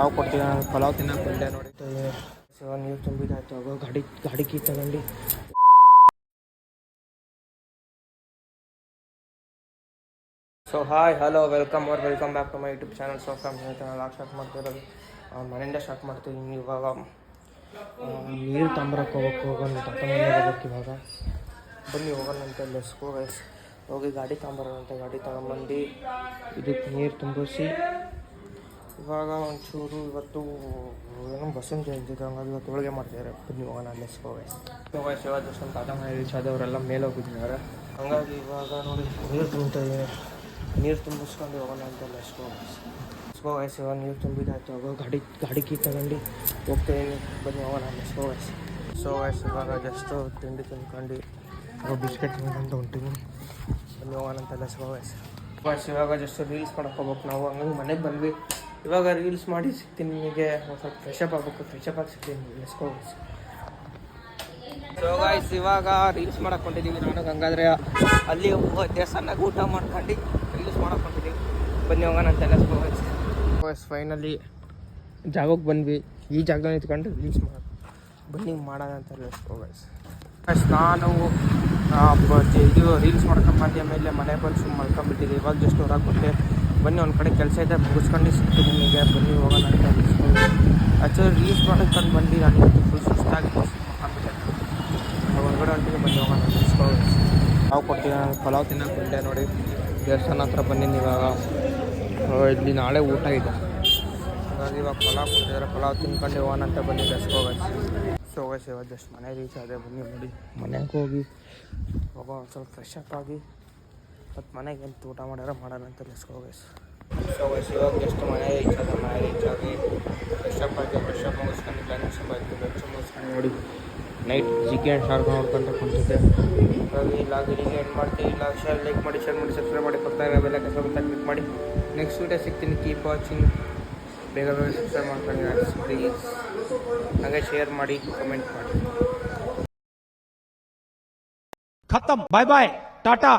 ನಾವು ಕೊಡ್ತೀವಿ ಪಲಾವ್ ತಿನ್ನಕ್ಕೆ ಬಂದೆ ನೋಡಿ. ಸೊ ನೀರು ತುಂಬಿದಾಯ್ತು. ಆಗೋ ಗಾಡಿ ಗಾಡಿ ಕೀ ತಗೊಂಡು. ಸೊ ಹಾಯ್ ಹಲೋ ವೆಲ್ಕಮ್ ಅವ್ರ welcome back to my YouTube channel so from lock start ಮಾಡ್ತಿರೋದು ಮನೆಯಿಂದ ಸ್ಟಾರ್ಟ್ ಮಾಡ್ತೀನಿ ಇವಾಗ. ನೀರು ತಂಬರಕ್ಕೆ ಹೋಗಕ್ಕೆ ಹೋಗೋಣ ಮನೆಗೆ ಹೋಗ್ಬೇಕು ಇವಾಗ. ಬನ್ನಿ ಹೋಗೋಣಂತೆ ಲೆಸ್ಕೋ ಗೈಸ್ ಹೋಗಿ ಗಾಡಿ ತಗೊಂಬರೋಣಂತೆ ಗಾಡಿ ತಗೊಂಬಂದು, ಇದಕ್ಕೆ ನೀರು ತುಂಬಿಸಿ. ಇವಾಗ ಒಂಚೂರು ಇವತ್ತು ಏನೋ ಬಸ್ಸನ್ನು ಜಯಂತಿ ಹಂಗಾಗಿ ಇವತ್ತು ಹೋಳಿಗೆ ಮಾಡ್ತಿದ್ದಾರೆ ಬನ್ನಿ ಹೋಗೋಣ ಗೈಸ್ ಇವಾಗ ಜಸ್ಟ್ ನಮ್ಮ ತಾತ ಮನೆ ರೀಚ್ ಆದವರೆಲ್ಲ ಮೇಲೆ ಹೋಗಿದ್ದಾರೆ ಹಂಗಾಗಿ ಇವಾಗ ನೋಡಿ ನೀರು ತುಂಬ್ತಾ ಇದೆ. ನೀರು ತುಂಬಿಸ್ಕೊಂಡು ಹೋಗೋಣ ಅಂತ ಲೆಸ್ಕೋ ಗೈಸ್ ವಯಸ್ಸು ಇವಾಗ ನೀರು ತುಂಬಿದಾಯ್ತು ಹೋಗೋ ಗಾಡಿ ಗಾಡಿ ಕೀ ತಗೊಂಡು ಹೋಗ್ತಾಯಿದ್ದೀನಿ ಬನ್ನಿ ಹೋಗೋಣ ಲೆಸ್ಕೋ ವಯಸ್ಸು ಸೊ ವಯಸ್ಸು ಇವಾಗ ಜಸ್ಟು ತಿಂಡಿ ತಿನ್ಕೊಂಡು ಬಿಸ್ಕೆಟ್ ತಿನ್ಕೊಂಡು ಹೊಂಟೀನಿ. ಬನ್ನಿ ಹೋಗೋಣ ಅಂತ ಲೆಸ್ಕೋ ವಯಸ್ಸು ವಯಸ್ಸು ಇವಾಗ ಜಸ್ಟ್ ರೀಲ್ಸ್ ಮಾಡಕ್ಕೆ ಹೋಗ್ಬೇಕು ನಾವು. ಹಂಗಾಗಿ ಮನೆಗೆ ಬಂದ್ವಿ. ಇವಾಗ ರೀಲ್ಸ್ ಮಾಡಿ ಸಿಗ್ತೀನಿ ನಿಮಗೆ. ಸ್ವಲ್ಪ ಫ್ರೆಶಪ್ ಆಗ್ಬೇಕು ಫ್ರೆಶ್ ಅಪ್ ಆಗಿ ಸಿಗ್ತೀನಿ. ಸೊ ಗಾಯ್ಸ್ ಇವಾಗ ರೀಲ್ಸ್ ಮಾಡ್ಕೊಂಡಿದ್ದೀನಿ ನಾನು ಹಂಗಾದ್ರೆ ಅಲ್ಲಿ ಹೋಗೋ ದೇವಸ್ಥಾನಾಗ ಊಟ ಮಾಡ್ಕೊಂಡು ರೀಲ್ಸ್ ಮಾಡ್ಕೊಂಡಿದ್ದೀನಿ ಬನ್ನಿ ಹೋಗೋಣ ಅಂತ ಬಸ್ ಫೈನಲಿ ಜಾಗಕ್ಕೆ ಬಂದ್ವಿ. ಈ ಜಾಗ ನಿಂತ್ಕೊಂಡು ರೀಲ್ಸ್ ಮಾಡೋದು ಬನ್ನಿ ಮಾಡೋಣ ಅಂತ ಲೆಸ್ಕೋ ಗೈಸ್ ಗೈಸ್ ನಾನು ಇದು ರೀಲ್ಸ್ ಮಾಡ್ಕೊಂಬಂದು ಆಮೇಲೆ ಮನೆ ಬಂದು ಸುಮ್ಮ ಮಲ್ಕೊಂಬಿಟ್ಟಿದ್ದೆ ಇವಾಗ ಜಸ್ಟ್ ಹೊರಗೆ ಬಂದೆ. ಬನ್ನಿ, ಒಂದು ಕಡೆ ಕೆಲಸ ಇದೆ, ಮುಗಿಸ್ಕೊಂಡು ಸಿಗ್ತೀನಿ ನಿಮಗೆ ಬನ್ನಿ, ಹೋಗೋಣ ಅಂತ ಆ್ಯಕ್ಚುಲಿ ರೀಲ್ಸ್ ಮಾಡ್ಕೊಂಡು ಬಂದು, ನಾನು ಫುಲ್ ಸುಸ್ತಾಗಿ ಒಂದು ಹೊರಗಡೆ ಹೊಂಟಿಗೆ ಬನ್ನಿ, ಹೋಗೋಣ ನಿಲ್ಸ್ಕೊಳ್ಳಿ ನಾವು ಕೊಡ್ತೀವಿ ನಾನು ಪಲಾವ್ ತಿನ್ನೋಕೆ ಬಂದೆ ನೋಡಿ. ದೇವಸ್ಥಾನ ಹತ್ರ ಬಂದಿನಿ ಇವಾಗ. ಇಲ್ಲಿ ನಾಳೆ ಊಟ ಇದೆ. ಹಾಗಾಗಿ ಇವಾಗ ಪಲಾವ್ ಕೊಟ್ಟಿದ್ದಾರೆ ಪಲಾವ್ ತಿನ್ಕೊಂಡು ಹೋಗೋಣ ಅಂತ ಬನ್ನಿ let's go guys so guys ಇವಾಗ ಜಸ್ಟ್ ಮನೆ ರೀಚ್ ಆದೆ, ಬನ್ನಿ ನೋಡಿ. ಮನೆಗೆ ಹೋಗಿ ಹೋಗೋ ಒಂದು ಸ್ವಲ್ಪ ಫ್ರೆಶ್ ಅಪ್ ಆಗಿ. ಮತ್ತು ಮನೆಗೆ ಎಂತ ಊಟ ಮಾಡ್ಯಾರ ಮಾಡೋಣ ಅಂತ ಗೈಸ್. ಸೊ ಗೈಸ್ ಇವಾಗ ಎಷ್ಟು ಮನೆಗೆ ಇಚ್ಛಾದ ಮನೆಗೆ ಇಚ್ಛಾಗಿ ಫ್ರೆಶಪ್ ಆಗಿ ಫ್ರೆಶಪ್ ಮುಗಿಸ್ಕೊಂಡು ಲಂಚ್ ಆಯಿತು ಲಂಚ್ ಮುಗಿಸ್ಕೊಂಡು ನೋಡಿ. ನೈಟ್ ಜಿಗ್ಗಿ ಆ್ಯಂಡ್ ಶಾರ್ಕ್ ನೋಡ್ಕೊಂತ ಕುಂತಿದ್ದೆ. ಹಾಗಾಗಿ ಇಲ್ಲ ವಿಡಿಯೋಗೆ ಎಂಡ್ ಮಾಡ್ತೀನಿ ಇಲ್ಲ ಶೇರ್ ಲೈಕ್ ಮಾಡಿ ಶೇರ್ ಮಾಡಿ ಸಬ್ಸ್ಕ್ರೈಬ್ ಮಾಡಿ ಕೊಡ್ತಾರೆ ಬೆಲ್ಲ ಕಸ ಕ್ಲಿಕ್ ಮಾಡಿ. ನೆಕ್ಸ್ಟ್ ವೀಡಿಯೋ ಸಿಗ್ತೀನಿ. ಕೀಪ್ ವಾಚಿಂಗ್ ಬೇಗ ಬೇಗ ಸಬ್ಸ್ಕ್ರೈಬ್ ಮಾಡ್ಕೊಂಡು ಪ್ಲೀಸ್ ಹಾಗೆ ಶೇರ್ ಮಾಡಿ ಕಮೆಂಟ್ ಮಾಡಿ. ಖತಮ್. Bye bye tata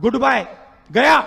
good bye गया।